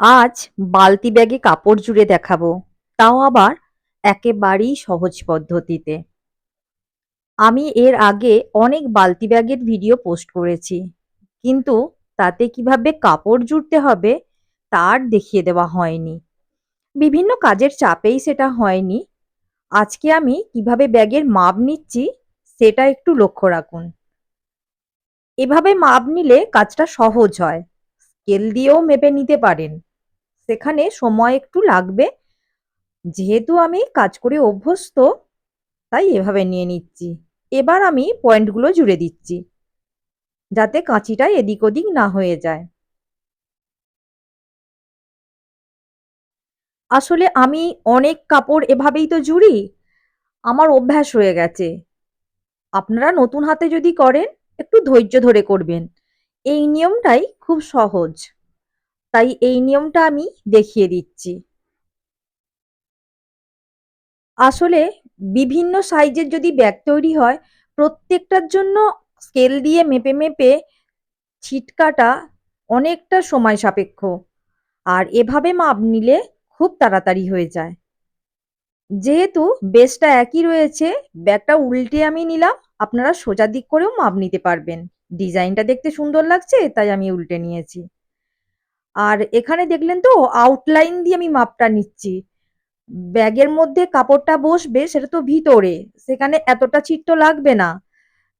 আজ বালতি ব্যাগে কাপড় জুড়ে দেখাবো। তাও আবার একেবারেই সহজ পদ্ধতিতে। আমি এর আগে অনেক বালতি ব্যাগের ভিডিও পোস্ট করেছি, কিন্তু তাতে কীভাবে কাপড় জুড়তে হবে তার দেখিয়ে দেওয়া হয়নি। বিভিন্ন কাজের চাপেই সেটা হয়নি। আজকে আমি কীভাবে ব্যাগের মাপ নিচ্ছি সেটা একটু লক্ষ্য রাখুন। এভাবে মাপ নিলে কাজটা সহজ হয়। স্কেল দিয়েও মেপে নিতে পারেন। সেখানে সময় একটু লাগবে। যেহেতু আমি কাজ করে অভ্যস্ত, তাই এভাবে নিয়ে নিচ্ছি। এবার আমি পয়েন্টগুলো জুড়ে দিচ্ছি, যাতে কাঁচিটা এদিক ওদিক না হয়ে যায়। আসলে আমি অনেক কাপড় এভাবেই তো জুড়ি, আমার অভ্যাস হয়ে গেছে। আপনারা নতুন হাতে যদি করেন, একটু ধৈর্য ধরে করবেন। এই নিয়মটাই খুব সহজ। তাই এই নিয়মটা আমি দেখিয়ে দিচ্ছি। আসলে বিভিন্ন সাইজের যদি ব্যাগ তৈরি হয়, প্রত্যেকটার জন্য স্কেল দিয়ে মেপে মেপে ছিটকাটা অনেকটা সময় সাপেক্ষ। আর এভাবে মাপ নিলে খুব তাড়াতাড়ি হয়ে যায়। যেহেতু বেসটা একই রয়েছে, ব্যাগটা উল্টে আমি নিলাম, আপনারা সোজা দিক করেও মাপ নিতে পারবেন। ডিজাইনটা দেখতে সুন্দর লাগছে, তাই আমি উল্টে নিয়েছি। আর এখানে দেখলেন তো আউটলাইন দিয়ে আমি মাপটা নিচ্ছি। ব্যাগের মধ্যে কাপড়টা বসবে, সেটা তো ভিতরে, সেখানে এতটা ছিট তো লাগবে না।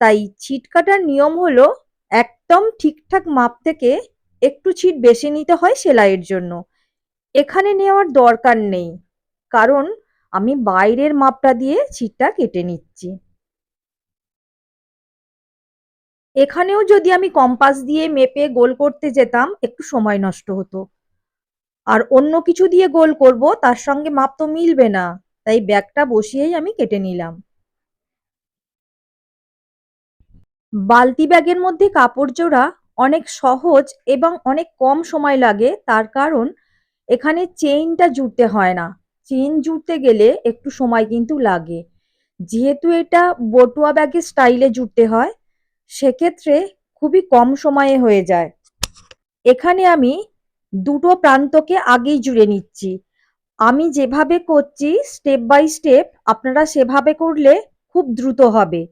তাই ছিট কাটার নিয়ম হলো একদম ঠিকঠাক মাপ থেকে একটু ছিট বেশি নিতে হয় সেলাইয়ের জন্য। এখানে নেওয়ার দরকার নেই, কারণ আমি বাইরের মাপটা দিয়ে ছিটটা কেটে নিচ্ছি। এখানেও যদি আমি কম্পাস দিয়ে মেপে গোল করতে যেতাম, একটু সময় নষ্ট হতো। আর অন্য কিছু দিয়ে গোল করব, তার সঙ্গে মাপ তো মিলবে না, তাই ব্যাগটা বসিয়েই আমি কেটে নিলাম। বালতি ব্যাগের মধ্যে কাপড় জোড়া অনেক সহজ এবং অনেক কম সময় লাগে, তার কারণ এখানে চেইনটা জুড়তে হয় না। চেইন জুড়তে গেলে একটু সময় কিন্তু লাগে। যেহেতু এটা বটুয়া ব্যাগের স্টাইলে জুড়তে হয় সেক্ষেত্রে খুবই কম সময়ে হয়ে যায়। এখানে আমি দুটো প্রান্তকে আগেই জুড়ে নিচ্ছি। আমি যেভাবে করছি স্টেপ বাই স্টেপ আপনারা সেভাবে করলে খুব দ্রুত হবে।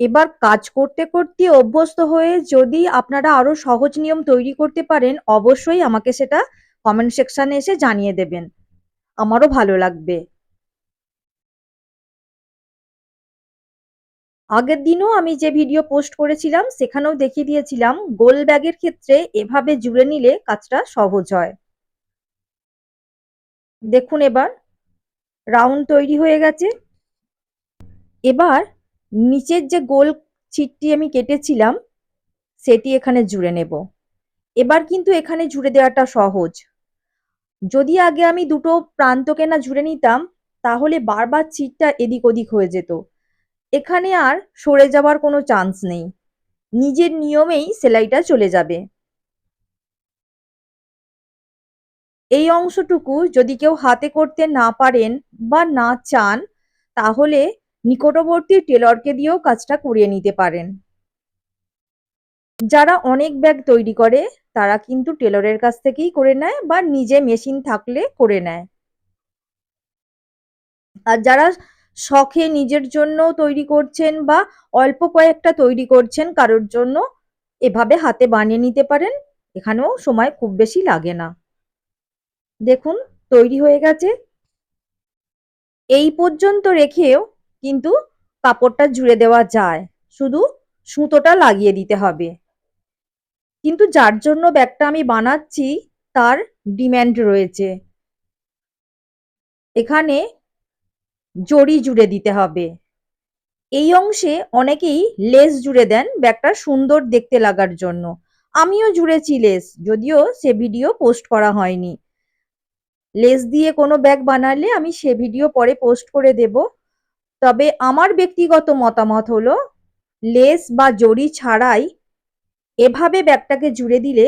এবার কাজ করতে করতে অভ্যস্ত হয়ে যদি আপনারা আরও সহজ নিয়ম তৈরি করতে পারেন, অবশ্যই আমাকে সেটা কমেন্ট সেকশানে এসে জানিয়ে দেবেন। আমারও ভালো লাগবে। আগের দিনও আমি যে ভিডিও পোস্ট করেছিলাম, সেখানেও দেখিয়ে দিয়েছিলাম, গোল ব্যাগের ক্ষেত্রে এভাবে জুড়ে নিলে কাজটা সহজ হয়। দেখুন এবার রাউন্ড তৈরি হয়ে গেছে। এবার নিচের যে গোল ছিটটি আমি কেটেছিলাম, সেটি এখানে জুড়ে নেব। এবার কিন্তু এখানে জুড়ে দেওয়াটা সহজ। যদি আগে আমি দুটো প্রান্তকে না জুড়ে নিতাম, তাহলে বারবার ছিটটা এদিক ওদিক হয়ে যেত। এখানে আর সরে যাওয়ার কোনো চান্স নেই। নিজের নিয়মেই সেলাইটা চলে যাবে। এই অংশটুকু যদি কেউ হাতে করতে না পারেন বা না চান, তাহলে নিকটবর্তী টেলরকে দিয়েও কাজটা করিয়ে নিতে পারেন। যারা অনেক ব্যাগ তৈরি করে, তারা কিন্তু টেলরের কাছ থেকেই করে নেয় বা নিজে মেশিন থাকলে করে নেয়। আর যারা শখে নিজের জন্য তৈরি করছেন বা অল্প কয়েকটা তৈরি করছেন, কারোর জন্য এভাবে হাতে বানিয়ে নিতে পারেন, এখানেও সময় খুব বেশি লাগে না। দেখুন, তৈরি হয়ে গেছে। এই পর্যন্ত রেখেও কিন্তু কাপড়টা জুড়ে দেওয়া যায়, শুধু সুতোটা লাগিয়ে দিতে হবে। কিন্তু যার জন্য ব্যাগটা আমি বানাচ্ছি, তার ডিম্যান্ড রয়েছে। এখানে জড়ি জুড়ে দিতে হবে। এই অংশে অনেকেই লেস জুড়ে দেন ব্যাগটা সুন্দর দেখতে লাগার জন্য। আমিও জুড়েছি লেস যদিও সে ভিডিও পোস্ট করা হয়নি। লেস দিয়ে কোনো ব্যাগ বানালে আমি সে ভিডিও পরে পোস্ট করে দেব। তবে আমার ব্যক্তিগত মতামত হলো লেস বা জড়ি ছাড়াই এভাবে ব্যাগটাকে জুড়ে দিলে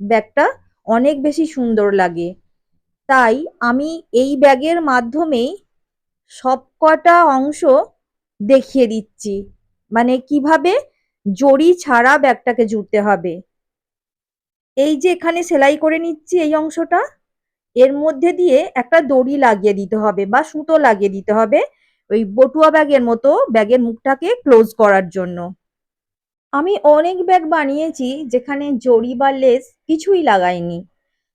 ব্যাগটা অনেক বেশি সুন্দর লাগে। তাই আমি এই ব্যাগের মাধ্যমেই সবকটা অংশ দেখিয়ে দিচ্ছি। মানে কীভাবে? জড়ি ছাড়া ব্যাগটাকে জুড়তে হবে। এই যে এখানে সেলাই করে নিচ্ছি এই অংশটা, এর মধ্যে দিয়ে একটা দড়ি লাগিয়ে দিতে হবে বা সুতো লাগিয়ে দিতে হবে ওই বটুয়া ব্যাগের মতো ব্যাগের মুখটাকে ক্লোজ করার জন্য। আমি অনেক ব্যাগ বানিয়েছি যেখানে জড়ি বা লেস কিছুই লাগাইনি।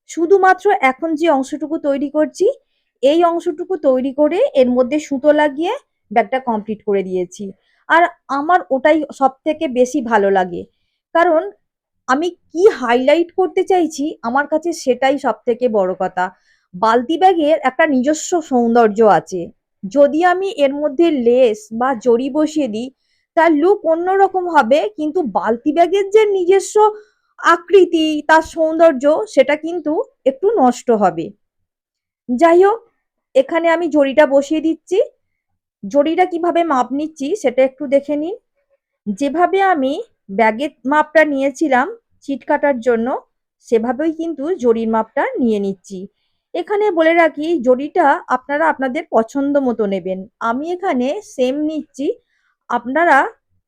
শুধুমাত্র এখন যে অংশটুকু তৈরি করছি এই অংশটুকু তৈরি করে এর মধ্যে সুতো লাগিয়ে ব্যাগটা কমপ্লিট করে দিয়েছি। আর আমার ওটাই সব থেকে বেশি ভালো লাগে। কারণ আমি কি হাইলাইট করতে চাইছি, আমার কাছে সেটাই সব থেকে বড় কথা। বালতি ব্যাগের একটা নিজস্ব সৌন্দর্য আছে। যদি আমি এর মধ্যে লেস বা জড়ি বসিয়ে দিই, তার লুক অন্যরকম হবে, কিন্তু বালতি ব্যাগের যে নিজস্ব আকৃতি, তার সৌন্দর্য, সেটা কিন্তু একটু নষ্ট হবে। যাই হোক এখানে আমি জড়িটা বসিয়ে দিচ্ছি। জড়িটা কীভাবে মাপ নিচ্ছি সেটা একটু দেখে নিন। যেভাবে আমি ব্যাগের মাপটা নিয়েছিলাম চিট কাটার জন্য, সেভাবেই কিন্তু জড়ির মাপটা নিয়ে নিচ্ছি। এখানে বলে রাখি, জড়িটা আপনারা আপনাদের পছন্দ মতো নেবেন। আমি এখানে সেম নিচ্ছি। আপনারা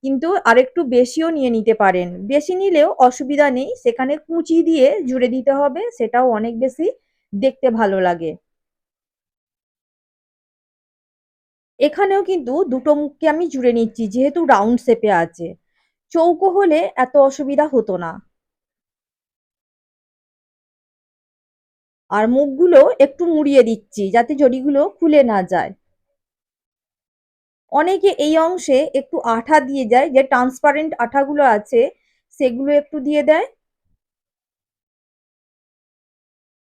কিন্তু আরেকটু বেশিও নিয়ে নিতে পারেন। বেশি নিলেও অসুবিধা নেই। সেখানে কুঁচি দিয়ে জুড়ে দিতে হবে, সেটাও অনেক বেশি দেখতে ভালো লাগে। এখানেও কিন্তু দুটো মুখকে আমি জুড়ে নিচ্ছি, যেহেতু রাউন্ড শেপে আছে। চৌকো হলে এত অসুবিধা হতো না। আর মুখগুলো একটু মুড়িয়ে দিচ্ছি, যাতে জড়িগুলো খুলে না যায়। অনেকে এই অংশে একটু আঠা দিয়ে যায়, যে ট্রান্সপারেন্ট আঠাগুলো আছে, সেগুলো একটু দিয়ে দেয়।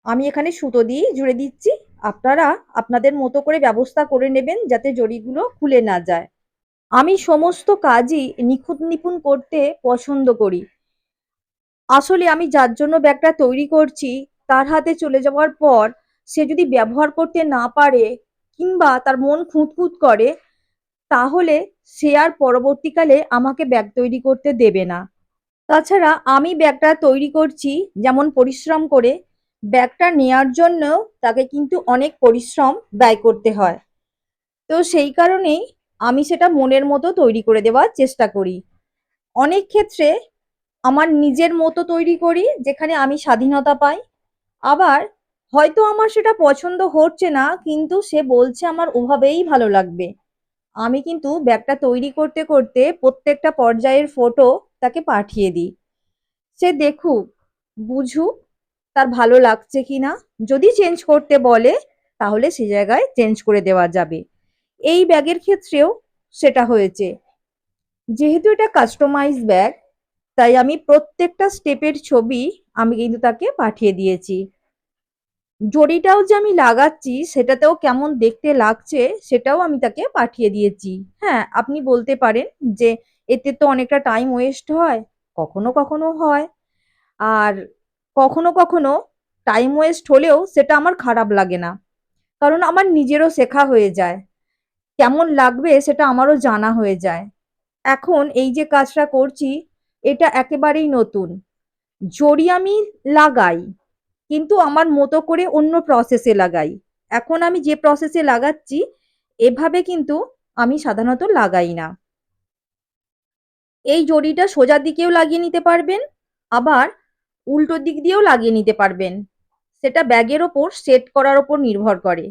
আমি এখানে সুতো দিয়ে জুড়ে দিচ্ছি। আপনারা আপনাদের মতো করে ব্যবস্থা করে নেবেন যাতে জড়িগুলো খুলে না যায়। আমি সমস্ত কাজই নিখুঁত নিপুণ করতে পছন্দ করি। আসলে আমি যার জন্য ব্যাগটা তৈরি করছি, তার হাতে চলে যাওয়ার পর সে যদি ব্যবহার করতে না পারে কিংবা তার মন খুঁতখুত করে, তাহলে সে আর পরবর্তীকালে আমাকে ব্যাগ তৈরি করতে দেবে না। তাছাড়া আমি ব্যাগটা তৈরি করছি যেমন পরিশ্রম করে ব্যাগটা নেয়ার জন্যও তাকে কিন্তু অনেক পরিশ্রম ব্যয় করতে হয়। তো সেই কারণেই আমি সেটা মনের মতো তৈরি করে দেওয়ার চেষ্টা করি। অনেক ক্ষেত্রে আমার নিজের মতো তৈরি করি, যেখানে আমি স্বাধীনতা পাই। আবার হয়তো আমার সেটা পছন্দ হচ্ছে না, কিন্তু সে বলছে আমার ওভাবেই ভালো লাগবে। আমি কিন্তু ব্যাগটা তৈরি করতে করতে প্রত্যেকটা পর্যায়ের ফটো তাকে পাঠিয়ে দিই। সে দেখুক, বুঝুক তার ভালো লাগছে কিনা? যদি চেঞ্জ করতে বলে, তাহলে সে জায়গায় চেঞ্জ করে দেওয়া যাবে। এই ব্যাগের ক্ষেত্রেও সেটা হয়েছে। যেহেতু এটা কাস্টমাইজ ব্যাগ তাই আমি প্রত্যেকটা স্টেপের ছবি আমি কিন্তু তাকে পাঠিয়ে দিয়েছি। জড়িটাও যে আমি লাগাচ্ছি, সেটাতেও কেমন দেখতে লাগছে, সেটাও আমি তাকে পাঠিয়ে দিয়েছি। হ্যাঁ আপনি বলতে পারেন যে, এতে তো অনেকটা টাইম ওয়েস্ট হয়। কখনো কখনো হয়। আর কখনো কখনো টাইম ওয়েস্ট হলেও সেটা আমার খারাপ লাগে না। কারণ আমার নিজেরও শেখা হয়ে যায়। কেমন লাগবে সেটা আমারও জানা হয়ে যায়। এখন এই যে কাজটা করছি, এটা একেবারেই নতুন। জড়ি আমি লাগাই, কিন্তু আমার মতো করে অন্য প্রসেসে লাগাই। এখন আমি যে প্রসেসে লাগাচ্ছি, এভাবে কিন্তু আমি সাধারণত লাগাই না। এই জড়িটা সোজা দিকেও লাগিয়ে নিতে পারবেন, আবার উল্টো দিক দিয়েও লাগিয়ে নিতে পারবেন। সেটা ব্যাগের ওপর সেট করার ওপর নির্ভর করে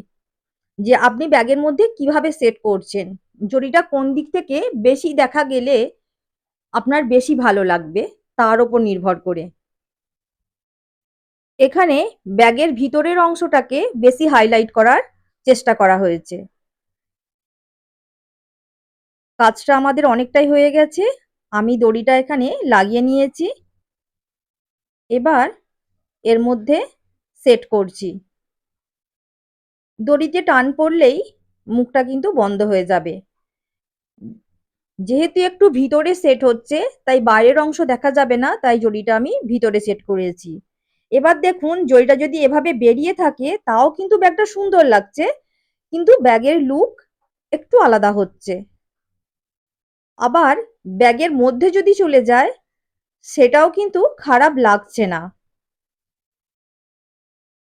যে আপনি ব্যাগের মধ্যে কীভাবে সেট করছেন। জড়িটা কোন দিক থেকে বেশি দেখা গেলে আপনার বেশি ভালো লাগবে, তার ওপর নির্ভর করে। এখানে ব্যাগের ভিতরের অংশটাকে বেশি হাইলাইট করার চেষ্টা করা হয়েছে। কাজটা আমাদের অনেকটাই হয়ে গেছে। আমি দড়িটা এখানে লাগিয়ে নিয়েছি। এবার এর মধ্যে সেট করছি। দড়িতে টান পড়লেই মুখটা কিন্তু বন্ধ হয়ে যাবে। যেহেতু একটু ভিতরে সেট হচ্ছে, তাই বাইরের অংশ দেখা যাবে না, তাই জড়িটা আমি ভিতরে সেট করেছি। এবার দেখুন, জড়িটা যদি এভাবে বেরিয়ে থাকে, তাও কিন্তু ব্যাগটা সুন্দর লাগছে, কিন্তু ব্যাগের লুক একটু আলাদা হচ্ছে। আবার ব্যাগের মধ্যে যদি চলে যায় সেটাও কিন্তু খারাপ লাগছে না।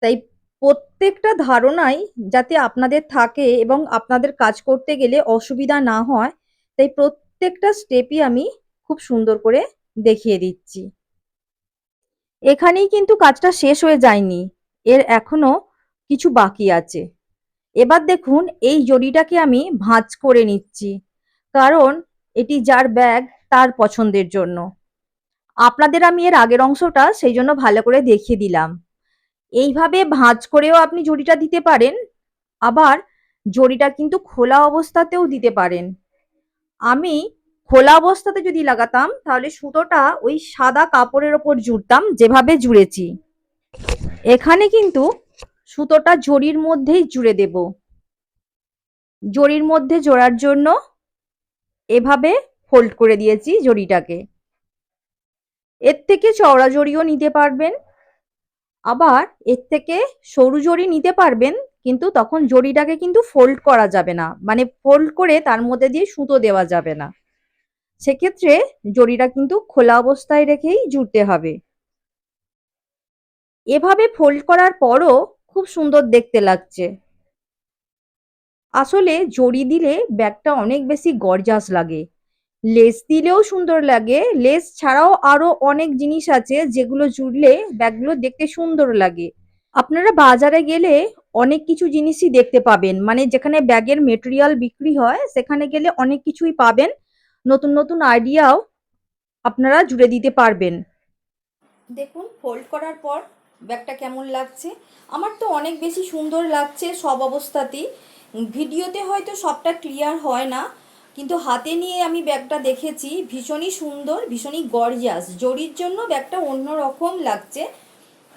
তাই প্রত্যেকটা ধারণাই যাতে আপনাদের থাকে এবং আপনাদের কাজ করতে গেলে অসুবিধা না হয়, তাই প্রত্যেকটা স্টেপই আমি খুব সুন্দর করে দেখিয়ে দিচ্ছি। এখানেই কিন্তু কাজটা শেষ হয়ে যায়নি, এর এখনও কিছু বাকি আছে। এবার দেখুন, এই জড়িটাকে আমি ভাঁজ করে নিচ্ছি, কারণ এটি যার ব্যাগ তার পছন্দের জন্য। আপনাদের আমি এর আগের অংশটা সেই জন্য ভালো করে দেখিয়ে দিলাম। এইভাবে ভাঁজ করেও আপনি জড়িটা দিতে পারেন, আবার জড়িটা কিন্তু খোলা অবস্থাতেও দিতে পারেন। আমি খোলা অবস্থাতে যদি লাগাতাম, তাহলে সুতোটা ওই সাদা কাপড়ের ওপর জুড়তাম, যেভাবে জুড়েছি। এখানে কিন্তু সুতোটা জড়ির মধ্যেই জুড়ে দেব। জড়ির মধ্যে জোড়ার জন্য এভাবে ফোল্ড করে দিয়েছি জড়িটাকে। এর থেকে চওড়া জড়িও নিতে পারবেন। আবার এর থেকে সরু জড়ি নিতে পারবেন, কিন্তু তখন জড়িটাকে কিন্তু ফোল্ড করা যাবে না। মানে ফোল্ড করে তার মধ্যে দিয়ে সুতো দেওয়া যাবে না। সেক্ষেত্রে জড়িটা কিন্তু খোলা অবস্থায় রেখেই জুড়তে হবে। এভাবে ফোল্ড করার পরও খুব সুন্দর দেখতে লাগছে। আসলে জড়ি দিলে ব্যাগটা অনেক বেশি গর্জাস লাগে। লেস দিলেও সুন্দর লাগে। লেস ছাড়াও আরও অনেক জিনিস আছে যেগুলো জুড়লে ব্যাগগুলো দেখতে সুন্দর লাগে। আপনারা বাজারে গেলে অনেক কিছু জিনিসই দেখতে পাবেন। মানে যেখানে ব্যাগের মেটেরিয়াল বিক্রি হয়, সেখানে গেলে অনেক কিছুই পাবেন। নতুন নতুন আইডিয়াও আপনারা জুড়ে দিতে পারবেন। দেখুন ফোল্ড করার পর ব্যাগটা কেমন লাগছে? আমার তো অনেক বেশি সুন্দর লাগছে সব অবস্থাতেই। ভিডিওতে হয়তো সবটা ক্লিয়ার হয় না। কিন্তু হাতে নিয়ে আমি ব্যাগটা দেখেছি, ভীষণই সুন্দর, ভীষণই গর্জিয়াস জরির জন্য ব্যাগটা অন্য রকম লাগছে,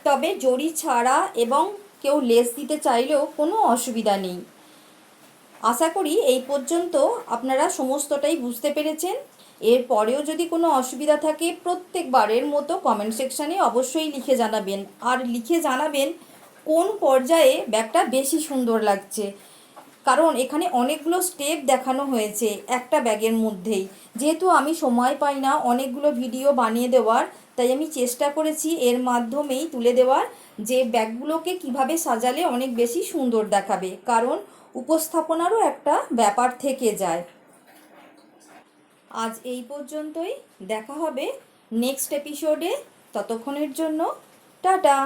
তবে জরি ছাড়া এবং কেউ লেস দিতে চাইলেও কোনো অসুবিধা নেই। আশা করি এই পর্যন্ত আপনারা সমস্তটাই বুঝতে পেরেছেন। এর পরেও যদি কোনো অসুবিধা থাকে, প্রত্যেকবারের মতো কমেন্ট সেকশানে অবশ্যই লিখে জানাবেন। আর লিখে জানাবেন কোন পর্যায়ে ব্যাগটা বেশি সুন্দর লাগছে। কারণ এখানে অনেকগুলো স্টেপ দেখানো হয়েছে একটা ব্যাগের মধ্যেই। যেহেতু আমি সময় পাই না অনেকগুলো ভিডিও বানিয়ে দেওয়ার, তাই আমি চেষ্টা করেছি এর মাধ্যমেই তুলে দেওয়ার যে ব্যাগগুলোকে কীভাবে সাজালে অনেক বেশি সুন্দর দেখাবে, কারণ উপস্থাপনারও একটা ব্যাপার থেকে যায়। আজ এই পর্যন্তই, দেখা হবে নেক্সট এপিসোডে ততক্ষণের জন্য, টাটা!